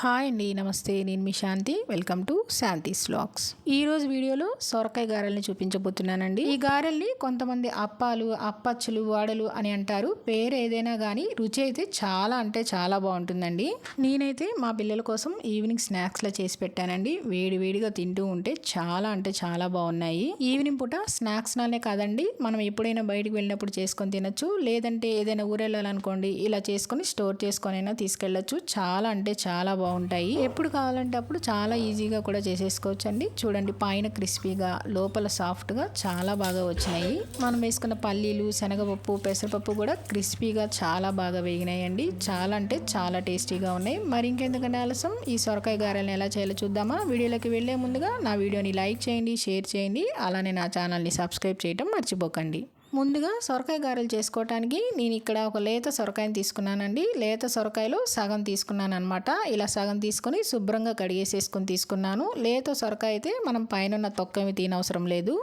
Hi అండి నమస్తే. నేను మీ శాంతి. వెల్కమ్ టు శాంతి స్లాగ్స్ ఈ రోజు వీడియోలో సొరకాయ గారెల్ని చూపించబోతున్నానండి. ఈ గారెల్ని కొంతమంది అప్పాలు అప్పచ్చులు వాడలు అని అంటారు. పేరు ఏదైనా కానీ రుచి అయితే చాలా అంటే చాలా బాగుంటుందండి. నేనైతే మా పిల్లల కోసం ఈవినింగ్ స్నాక్స్లో చేసి పెట్టానండి. వేడి వేడిగా తింటూ ఉంటే చాలా అంటే చాలా బాగున్నాయి. ఈవినింగ్ పూట స్నాక్స్ నానే కాదండి మనం ఎప్పుడైనా బయటకు వెళ్ళినప్పుడు చేసుకొని తినచ్చు. లేదంటే ఏదైనా ఊరెళ్ళాలనుకోండి ఇలా చేసుకొని స్టోర్ చేసుకొని అయినా తీసుకెళ్ళొచ్చు. చాలా అంటే చాలా బాగుంటాయి. ఎప్పుడు కావాలంటే అప్పుడు చాలా ఈజీగా కూడా చేసేసుకోవచ్చు అండి చూడండి పైన క్రిస్పీగా లోపల సాఫ్ట్గా చాలా బాగా వచ్చినాయి. మనం వేసుకున్న పల్లీలు శనగపప్పు పెసరపప్పు కూడా క్రిస్పీగా చాలా బాగా వేగినాయి అండి చాలా అంటే చాలా టేస్టీగా ఉన్నాయి. మరి ఇంకెందుకంటే ఆలస్యం? ఈ సొరకాయ గారెలను ఎలా చేయాలో చూద్దామా? వీడియోలోకి వెళ్ళే ముందుగా నా వీడియోని లైక్ చేయండి షేర్ చేయండి. అలానే నా ఛానల్ని సబ్స్క్రైబ్ చేయడం మర్చిపోకండి. ముందుగా సొరకాయ గారెలు చేసుకోవటానికి నేను ఇక్కడ ఒక లేత సొరకాయని తీసుకున్నానండి. లేత సొరకాయలో సగం తీసుకున్నాను అనమాట ఇలా సగం తీసుకొని శుభ్రంగా కడిగేసేసుకొని తీసుకున్నాను. లేత సొరకాయ అయితే మనం పైన తొక్క ఏమి తినవసరం లేదు.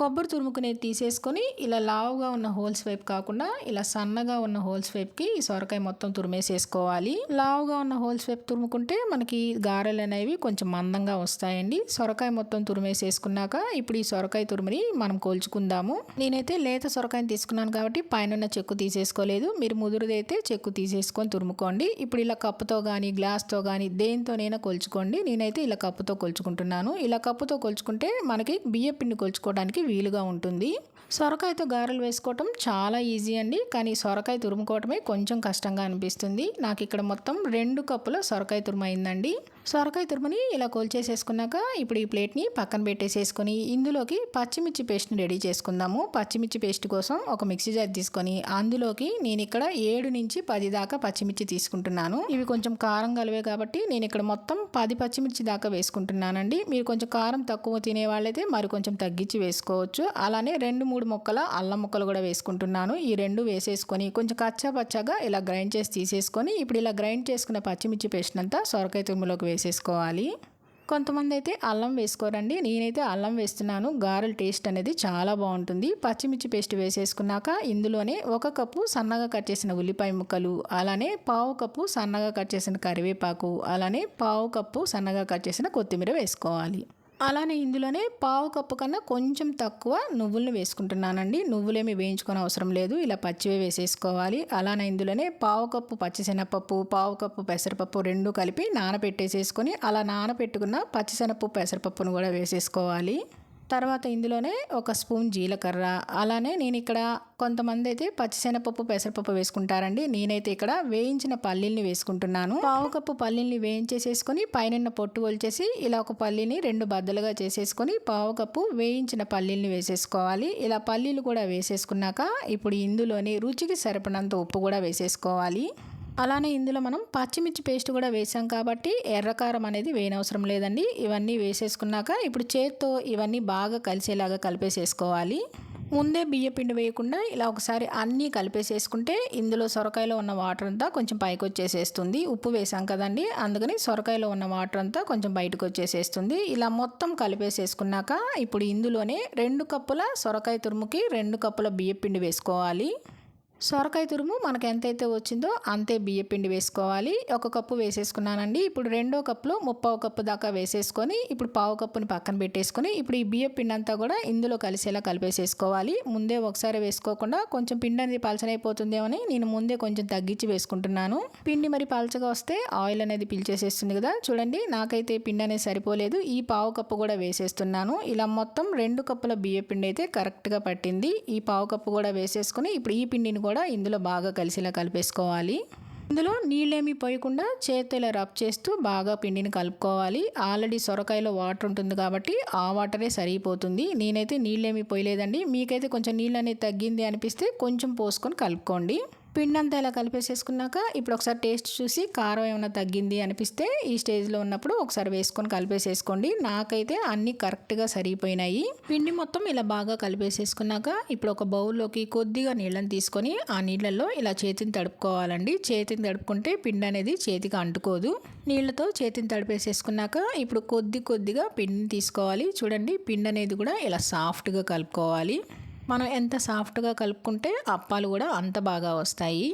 కొబ్బరి తురుముకునేది తీసేసుకొని ఇలా లావుగా ఉన్న హోల్స్ వైపు కాకుండా ఇలా సన్నగా ఉన్న హోల్స్ వైపుకి ఈ సొరకాయ మొత్తం తురిమేసేసుకోవాలి. లావుగా ఉన్న హోల్స్ వైపు తురుముకుంటే మనకి గారెలు అనేవి కొంచెం మందంగా వస్తాయండి. సొరకాయ మొత్తం తురిమేసేసుకున్నాక ఇప్పుడు ఈ సొరకాయ తురుముని మనం కోల్చుకుందాము. నేనైతే లేత సొరకాయని తీసుకున్నాను కాబట్టి పైన చెక్కు తీసేసుకోలేదు. మీరు ముదురుదైతే చెక్కు తీసేసుకొని తురుముకోండి. ఇప్పుడు ఇలా కప్పుతో కానీ గ్లాస్తో కానీ దేనితోనైనా కొలుచుకోండి. నేనైతే ఇలా కప్పుతో కొలుచుకుంటున్నాను. ఇలా కప్పుతో కొలుచుకుంటే మనకి బియ్య పిండి కొలుచుకోవడానికి వీలుగా ఉంటుంది. సొరకాయతో గారెలు వేసుకోవటం చాలా ఈజీ అండి. కానీ సొరకాయ తురుముకోవటమే కొంచెం కష్టంగా అనిపిస్తుంది. నాకు ఇక్కడ మొత్తం రెండు కప్పుల సొరకాయ తురుము అయిందండి సొరకాయ తురుముని ఇలా కోల్చేసేసుకున్నాక ఇప్పుడు ఈ ప్లేట్ని పక్కన పెట్టేసేసుకొని ఇందులోకి పచ్చిమిర్చి పేస్ట్ని రెడీ చేసుకుందాము. పచ్చిమిర్చి పేస్ట్ కోసం ఒక మిక్సీ జార్ తీసుకొని అందులోకి నేను ఇక్కడ ఏడు నుంచి పది దాకా పచ్చిమిర్చి తీసుకుంటున్నాను. ఇవి కొంచెం కారం కలివే కాబట్టి నేను ఇక్కడ మొత్తం పది పచ్చిమిర్చి దాకా వేసుకుంటున్నానండి. మీరు కొంచెం కారం తక్కువ తినే వాళ్ళైతే మరి కొంచెం తగ్గించి వేసుకోవచ్చు. అలానే రెండు మూడు ముక్కల అల్లం ముక్కలు కూడా వేసుకుంటున్నాను. ఈ రెండు వేసేసుకొని కొంచెం కచ్చా పచ్చగా ఇలా గ్రైండ్ చేసి తీసేసుకొని ఇప్పుడు ఇలా గ్రైండ్ చేసుకున్న పచ్చిమిర్చి పేస్ట్ అంతా సొరకాయ తురుములోకి వేసేసుకోవాలి. కొంతమంది అయితే అల్లం వేసుకోరండి. నేనైతే అల్లం వేస్తున్నాను. గారెల టేస్ట్ అనేది చాలా బాగుంటుంది. పచ్చిమిర్చి పేస్ట్ వేసేసుకున్నాక ఇందులోనే ఒక కప్పు సన్నగా కట్ చేసిన ఉల్లిపాయ ముక్కలు అలానే పావు కప్పు సన్నగా కట్ చేసిన కరివేపాకు అలానే పావు కప్పు సన్నగా కట్ చేసిన కొత్తిమీర వేసుకోవాలి. అలానే ఇందులోనే పావు కప్పు కన్నా కొంచెం తక్కువ నువ్వులను వేసుకుంటున్నానండి. నువ్వులేమి వేయించుకొని అవసరం లేదు. ఇలా పచ్చివే వేసేసుకోవాలి. అలానే ఇందులోనే పావు కప్పు పచ్చిశనగపప్పు పావు కప్పు పెసరపప్పు రెండు కలిపి నానబెట్టేసేసుకొని అలా నానబెట్టుకున్న పచ్చిశనగపప్పు పెసరపప్పును కూడా వేసేసుకోవాలి. తర్వాత ఇందులోనే ఒక స్పూన్ జీలకర్ర. అలానే నేను ఇక్కడ కొంతమంది అయితే పచ్చిశనగపప్పు పెసరపప్పు వేసుకుంటారండి. నేనైతే ఇక్కడ వేయించిన పల్లీల్ని వేసుకుంటున్నాను. పావు కప్పు పల్లీల్ని వేయించేసేసుకొని పైన పొట్టు ఒలిచేసి ఇలా ఒక పల్లీని రెండు బద్దలుగా చేసేసుకొని పావు కప్పు వేయించిన పల్లీల్ని వేసేసుకోవాలి. ఇలా పల్లీలు కూడా వేసేసుకున్నాక ఇప్పుడు ఇందులోని రుచికి సరిపడినంత ఉప్పు కూడా వేసేసుకోవాలి. అలానే ఇందులో మనం పచ్చిమిర్చి పేస్ట్ కూడా వేసాం కాబట్టి ఎర్రకారం అనేది వేయనవసరం లేదండి. ఇవన్నీ వేసేసుకున్నాక ఇప్పుడు చేత్తో ఇవన్నీ బాగా కలిసేలాగా కలిపేసేసుకోవాలి. ముందే బియ్యపిండి వేయకుండా ఇలా ఒకసారి అన్నీ కలిపేసేసుకుంటే ఇందులో సొరకాయలో ఉన్న వాటర్ అంతా కొంచెం పైకి వచ్చేసేస్తుంది. ఉప్పు వేసాం కదండి అందుకని సొరకాయలో ఉన్న వాటర్ అంతా కొంచెం బయటకు వచ్చేసేస్తుంది. ఇలా మొత్తం కలిపేసేసుకున్నాక ఇప్పుడు ఇందులోనే రెండు కప్పుల సొరకాయ తురుముకి రెండు కప్పుల బియ్యపిండి వేసుకోవాలి. సొరకాయ తురుము మనకు ఎంతైతే వచ్చిందో అంతే బియ్యపిండి వేసుకోవాలి. ఒక కప్పు వేసేసుకున్నానండి. ఇప్పుడు రెండో కప్పులో ముప్పావు కప్పు దాకా వేసేసుకొని ఇప్పుడు పావు కప్పుని పక్కన పెట్టేసుకొని ఇప్పుడు ఈ బియ్య పిండి అంతా కూడా ఇందులో కలిసేలా కలిపేసేసుకోవాలి. ముందే ఒకసారి వేసుకోకుండా కొంచెం పిండి అనేది పలచనైపోతుందేమని నేను ముందే కొంచెం తగ్గించి వేసుకుంటున్నాను. పిండి మరి పలచగా వస్తే ఆయిల్ అనేది పిలిచేసేస్తుంది కదా. చూడండి నాకైతే పిండి అనేది సరిపోలేదు. ఈ పావు కప్పు కూడా వేసేస్తున్నాను. ఇలా మొత్తం రెండు కప్పుల బియ్య పిండి అయితే కరెక్ట్గా పట్టింది. ఈ పావు కప్పు కూడా వేసేసుకొని ఇప్పుడు ఈ పిండిని కూడా ఇందులో బాగా కలిసిలా కలిపేసుకోవాలి. ఇందులో నీళ్ళేమీ పోయకుండా చేతితో ఇలా రబ్ చేస్తూ బాగా పిండిని కలుపుకోవాలి. ఆల్రెడీ సొరకాయలో వాటర్ ఉంటుంది కాబట్టి ఆ వాటరే సరిపోతుంది నేనైతే నీళ్ళేమీ పోయలేదండి. మీకైతే కొంచెం నీళ్ళు అనేది తగ్గింది అనిపిస్తే కొంచెం పోసుకొని కలుపుకోండి. పిండి అంతా ఇలా కలిపేసేసుకున్నాక ఇప్పుడు ఒకసారి టేస్ట్ చూసి కారం ఏమైనా తగ్గింది అనిపిస్తే ఈ స్టేజ్లో ఉన్నప్పుడు ఒకసారి వేసుకొని కలిపేసేసుకోండి. నాకైతే అన్నీ కరెక్ట్గా సరిపోయినాయి. పిండి మొత్తం ఇలా బాగా కలిపేసేసుకున్నాక ఇప్పుడు ఒక బౌల్లోకి కొద్దిగా నీళ్ళని తీసుకొని ఆ నీళ్ళల్లో ఇలా చేతిని తడుపుకోవాలండి. చేతిని తడుపుకుంటే పిండి అనేది చేతికి అంటుకోదు. నీళ్ళతో చేతిని తడిపేసేసుకున్నాక ఇప్పుడు కొద్ది కొద్దిగా పిండిని తీసుకోవాలి. చూడండి పిండి అనేది కూడా ఇలా సాఫ్ట్గా కలుపుకోవాలి. మనం ఎంత సాఫ్ట్గా కలుపుకుంటే అప్పాలు కూడా అంత బాగా వస్తాయి.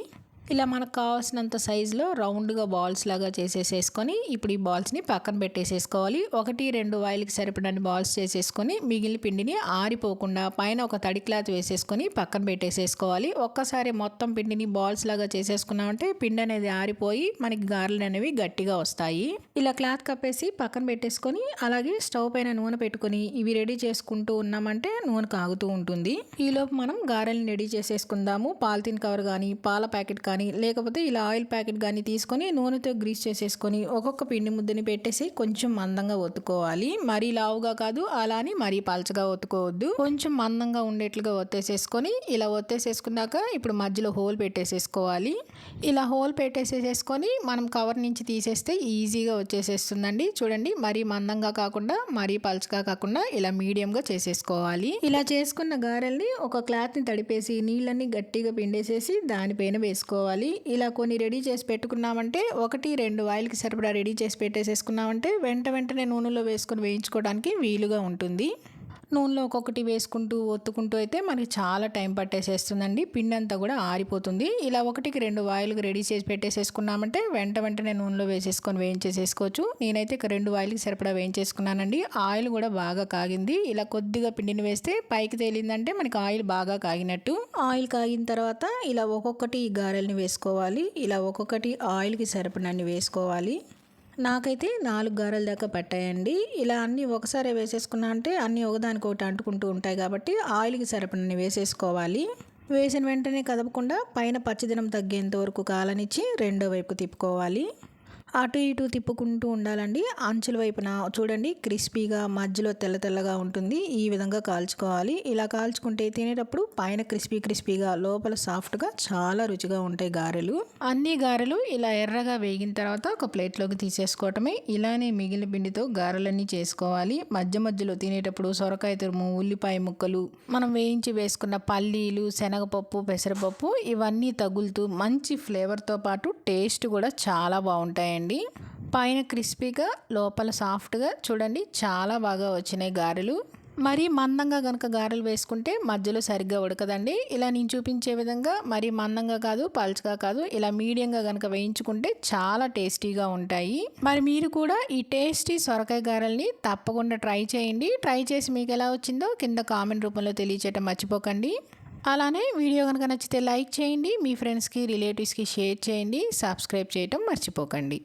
ఇలా మనకు కావాల్సినంత సైజులో రౌండ్గా బాల్స్ లాగా చేసేసేసుకొని ఇప్పుడు ఈ బాల్స్ని పక్కన పెట్టేసేసుకోవాలి. ఒకటి రెండు వాయిల్కి సరిపడని బాల్స్ చేసేసుకొని మిగిలిన పిండిని ఆరిపోకుండా పైన ఒక తడి క్లాత్ వేసేసుకొని పక్కన పెట్టేసేసుకోవాలి. ఒక్కసారి మొత్తం పిండిని బాల్స్ లాగా చేసేసుకున్నామంటే పిండి అనేది ఆరిపోయి మనకి గారెలు అనేవి గట్టిగా వస్తాయి. ఇలా క్లాత్ కప్పేసి పక్కన పెట్టేసుకొని అలాగే స్టవ్ పైన నూనె పెట్టుకొని ఇవి రెడీ చేసుకుంటూ ఉన్నామంటే నూనె కాగుతూ ఉంటుంది. ఈలోపు మనం గారెల్ని రెడీ చేసేసుకుందాము. పాలిథిన్ కవర్ కానీ పాల ప్యాకెట్ కానీ లేకపోతే ఇలా ఆయిల్ ప్యాకెట్ కానీ తీసుకొని నూనెతో గ్రీస్ చేసేసుకొని ఒక్కొక్క పిండి ముద్దని పెట్టేసి కొంచెం మందంగా ఒత్తుకోవాలి. మరీ లావుగా కాదు అలా అని మరీ పలచగా ఒత్తుకోవద్దు. కొంచెం మందంగా ఉండేట్లుగా ఒత్తేసేసుకొని ఇలా ఒత్తేసేసుకున్నాక ఇప్పుడు మధ్యలో హోల్ పెట్టేసేసుకోవాలి. ఇలా హోల్ పెట్టేసేసుకొని మనం కవర్ నుంచి తీసేస్తే ఈజీగా వచ్చేసేస్తుందండి. చూడండి మరీ మందంగా కాకుండా మరీ పలచగా కాకుండా ఇలా మీడియంగా చేసేసుకోవాలి. ఇలా చేసుకున్న గారెల్ని ఒక క్లాత్ని తడిపేసి నీళ్ళని గట్టిగా పిండేసేసి దానిపైన వేసుకోవాలి. ఇలా కొన్ని రెడీ చేసి పెట్టుకున్నామంటే ఒకటి రెండు ఆయిల్కి సరిపడా రెడీ చేసి పెట్టేసేసుకున్నామంటే వెంట వెంటనే నూనెలో వేసుకొని వేయించుకోవడానికి వీలుగా ఉంటుంది. నూనెలో ఒక్కొక్కటి వేసుకుంటూ ఒత్తుకుంటూ అయితే మనకి చాలా టైం పట్టేసేస్తుందండి. పిండి అంతా కూడా ఆరిపోతుంది. ఇలా ఒకటికి రెండు వాయిల్కి రెడీ చేసి పెట్టేసేసుకున్నామంటే వెంట వెంటనే నూనెలో వేసేసుకొని వేయించేసేసుకోవచ్చు. నేనైతే ఇక రెండు వాయిల్కి సరిపడా వేయించేసుకున్నానండి. ఆయిల్ కూడా బాగా కాగింది. ఇలా కొద్దిగా పిండిని వేస్తే పైకి తేలిందంటే మనకి ఆయిల్ బాగా కాగినట్టు. ఆయిల్ కాగిన తర్వాత ఇలా ఒక్కొక్కటి గారెల్ని వేసుకోవాలి. ఇలా ఒక్కొక్కటి ఆయిల్కి సరిపడాన్ని వేసుకోవాలి. నాకైతే నాలుగు గారెల దాకా పట్టాయండి. ఇలా అన్నీ ఒకసారి వేసేసుకున్నా అంటే అన్నీ ఒకదానికొకటి అంటుకుంటూ ఉంటాయి కాబట్టి ఆయిల్కి సరిపడినన్ని వేసేసుకోవాలి. వేసిన వెంటనే కదపకుండా పైన పచ్చిదనం తగ్గేంత వరకు కాలనిచ్చి రెండో వైపు తిప్పుకోవాలి. అటు ఇటు తిప్పుకుంటూ ఉండాలండి. అంచుల వైపున చూడండి క్రిస్పీగా మధ్యలో తెల్ల తెల్లగా ఉంటుంది. ఈ విధంగా కాల్చుకోవాలి. ఇలా కాల్చుకుంటే తినేటప్పుడు పైన క్రిస్పీ క్రిస్పీగా లోపల సాఫ్ట్గా చాలా రుచిగా ఉంటాయి గారెలు. అన్ని గారెలు ఇలా ఎర్రగా వేగిన తర్వాత ఒక ప్లేట్లోకి తీసేసుకోవటమే. ఇలానే మిగిలిన పిండితో గారెలన్నీ చేసుకోవాలి. మధ్య మధ్యలో తినేటప్పుడు సొరకాయ తురుము ఉల్లిపాయ ముక్కలు మనం వేయించి వేసుకున్న పల్లీలు శనగపప్పు పెసరపప్పు ఇవన్నీ తగులుతూ మంచి ఫ్లేవర్తో పాటు టేస్ట్ కూడా చాలా బాగుంటాయండి. అండి పైన క్రిస్పీగా లోపల సాఫ్ట్గా చూడండి చాలా బాగా వచ్చినాయి గారెలు. మరీ మందంగా కనుక గారెలు వేసుకుంటే మధ్యలో సరిగ్గా ఉడకదండి. ఇలా నేను చూపించే విధంగా మరీ మందంగా కాదు పల్చగా కాదు ఇలా మీడియంగా కనుక వేయించుకుంటే చాలా టేస్టీగా ఉంటాయి. మరి మీరు కూడా ఈ టేస్టీ సొరకాయ గారెల్ని తప్పకుండా ట్రై చేయండి. ట్రై చేసి మీకు ఎలా వచ్చిందో కింద కామెంట్ రూపంలో తెలియచేయటం మర్చిపోకండి. అలానే వీడియో కనుక నచ్చితే లైక్ చేయండి మీ ఫ్రెండ్స్కి రిలేటివ్స్కి షేర్ చేయండి సబ్స్క్రైబ్ చేయటం మర్చిపోకండి.